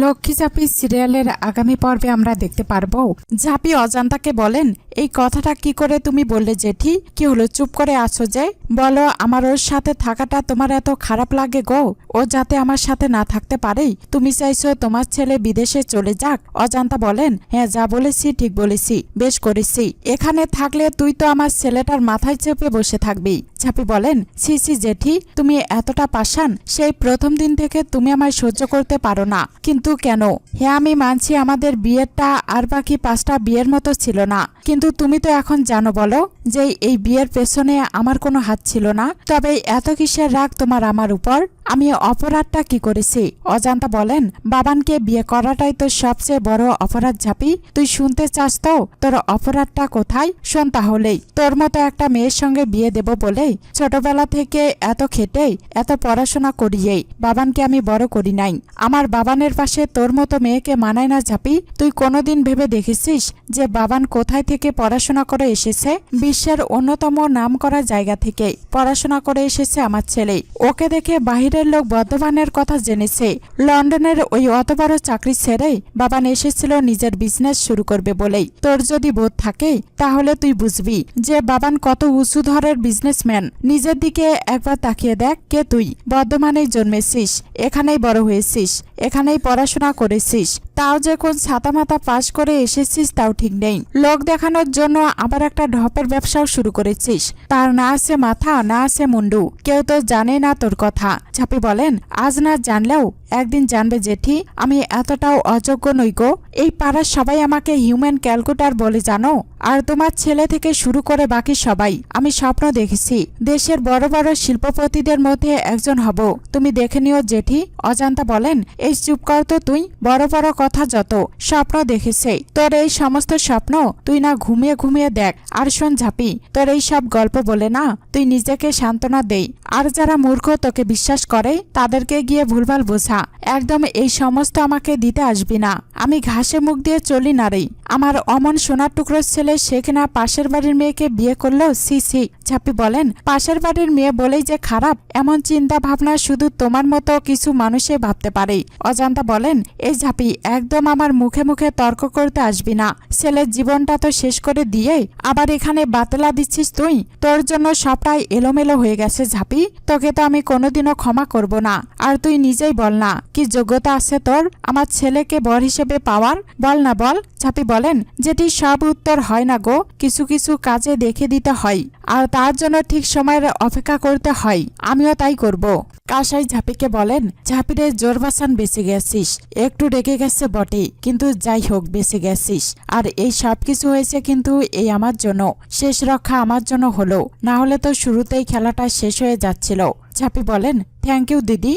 লক্ষ্মী ঝাঁপি সিরিয়ালের আগামী পর্বে আমরা দেখতে পারব। ঝাঁপি অজান্তাকে বলেন, এই কথাটা কি করে তুমি বললে জেঠি? কি হলো, চুপ করে আছো যে? বলো, আমার ওর সাথে থাকাটা তোমার এত খারাপ লাগে গো? ও যাতে আমার সাথে না থাকতে পারে। তুমি চাইছো তোমার ছেলে বিদেশে চলে যাক? অজান্তা বলেন হ্যাঁ যা বলেছি, ঠিক বলেছি, বেশ করেছি। এখানে থাকলে তুই তো আমার ছেলেটার মাথায় চেপে বসে থাকবি। ঝাঁপি বলেন সি সি জেঠি, তুমি এতটা পাষাণ, সেই প্রথম দিন থেকে তুমি আমায় সহ্য করতে পারো না। কিন্তু কেন? হ্যাঁ আমি মানছি আমাদের বিয়েরটা আর বাকি পাঁচটা বিয়ের মতো ছিল না। কিন্তু তুমি তো এখন জানো বলো যে এই বিয়ের পেছনে আমার কোনো হাত ছিল না। তবে এত কিসের রাগ তোমার আমার উপর? আমি অপরাধটা কি করেছি? অজান্তা বলেন, বাবানকে বিয়ে করাটাই তো সবচেয়ে বড় অপরাধ ঝাপি। তুই শুনতে চাস তো, তোর অপরাধটা কোথায়? শোন তাহলেই। তোর মতো একটা মেয়ের সঙ্গে বিয়ে দেব বলেই ছোটবেলা থেকে এত খেটেই এত পড়াশোনা করিয়েই বাবানকে আমি বড় করি নাই। আমার বাবানের পাশে তোর মতো মেয়েকে মানায় না ঝাপি। তুই কোনোদিন ভেবে দেখেছিস যে বাবান কোথায় থেকে পড়াশোনা করে এসেছে? বিশ্বের অন্যতম নাম করা জায়গা থেকে পড়াশোনা করে এসেছে আমার ছেলে। ওকে দেখে বাহিরের লোক বর্ধমানের কথা জেনেছে। লন্ডনের ওই অত বড় চাকরি ছেড়ে বাবান এসেছিল নিজের বিজনেস শুরু করবে বলেই। তোর যদি বোধ থাকে, তাহলে তুই বুঝবি যে বাবান কত উঁচু ধরের বিজনেসম্যান নিজের দিকে একবার তাকিয়ে দেখ কে তুই। বর্ধমানেই জন্মেছিস, এখানেই বড় হয়েছিস, এখানেই পড়াশোনা করেছিস। তাও যে কোন ছাতা মাথা পাশ করে এসেছিস, তাও ঠিক নেই। লোক দেখানোর জন্য আবার একটা ঢপের ব্যবসাও শুরু করেছিস। তার না আছে মাথা, না আছে মুন্ডু। কেউ তো জানে না তোর কথা। ঝাপি বলেন, আজ না জানলেও একদিন জানবে জেঠি, আমি এতটাও অযোগ্য নই গো। এই পাড়ার সবাই আমাকে হিউম্যান ক্যালকুটার বলে জানো, আর তোমার ছেলে থেকে শুরু করে বাকি সবাই। আমি স্বপ্ন দেখেছি, দেশের বড় বড় শিল্পপতিদের মধ্যে একজন হব। তুমি দেখে নিও জেঠি। অজান্তা বলেন, এই চুপ কর তো তুই, বড় বড় কথা যত, স্বপ্ন দেখেছে। তোর এই সমস্ত স্বপ্ন তুই না ঘুমিয়ে ঘুমিয়ে দেখ। আর শোন ঝাপি, তোর এই সব গল্প বলে না, তুই নিজেকে সান্ত্বনা দেই। আর যারা মূর্খ তোকে বিশ্বাস করে, তাদেরকে গিয়ে ভুলভাল বোঝা। একদম এই সমস্ত আমাকে দিতে আসবি না। আমি ঘাসে মুখ দিয়ে চলি না রে। আমার অমন সোনার টুকরোর ছেলে সে কিনা পাশের বাড়ির মেয়েকে বিয়ে করল? সি সি ঝাপি বলেন, পাশের বাড়ির মেয়ে বলেই যে খারাপ, এমন চিন্তা ভাবনা শুধু তোমার মতো কিছু মানুষে ভাবতে পারে। অজান্তা বলেন, এই ঝাপি, একদম আমার মুখে মুখে তর্ক করতে আসবি না। ছেলের জীবনটা তো শেষ করে দিয়ে আবার এখানে বাতলা দিচ্ছিস তুই? তোর জন্য সবটাই এলোমেলো হয়ে গেছে ঝাপি। তোকে তো আমি কোনোদিনও ক্ষমা করব না। আর তুই নিজেই বল না কি যোগ্যতা আছে তোর? আমার ছেলেকে বর হিসেবে পাওয়ার? বল না বল। ঝাপি বলেন, যেটি সব উত্তর হয় না গো। কিছু কিছু কাজে দেখে দিতে হয়। আর তার জন্য ঠিক সময়ের অপেক্ষা করতে হয়। আমিও তাই করব। কাসাই ঝাপিকে বলেন ঝাপিরে জোর বাসান বেঁচে গেছিস। একটু রেগে গেছে বটে, কিন্তু যাই হোক, বেঁচে গেছিস। আর এই সব কিছু হয়েছে কিন্তু এই আমার জন্য। শেষ রক্ষা আমার জন্য হলো। না হলে তো শুরুতেই খেলাটা শেষ হয়ে যাচ্ছিল। ঝাপি বলেন থ্যাংক ইউ দিদি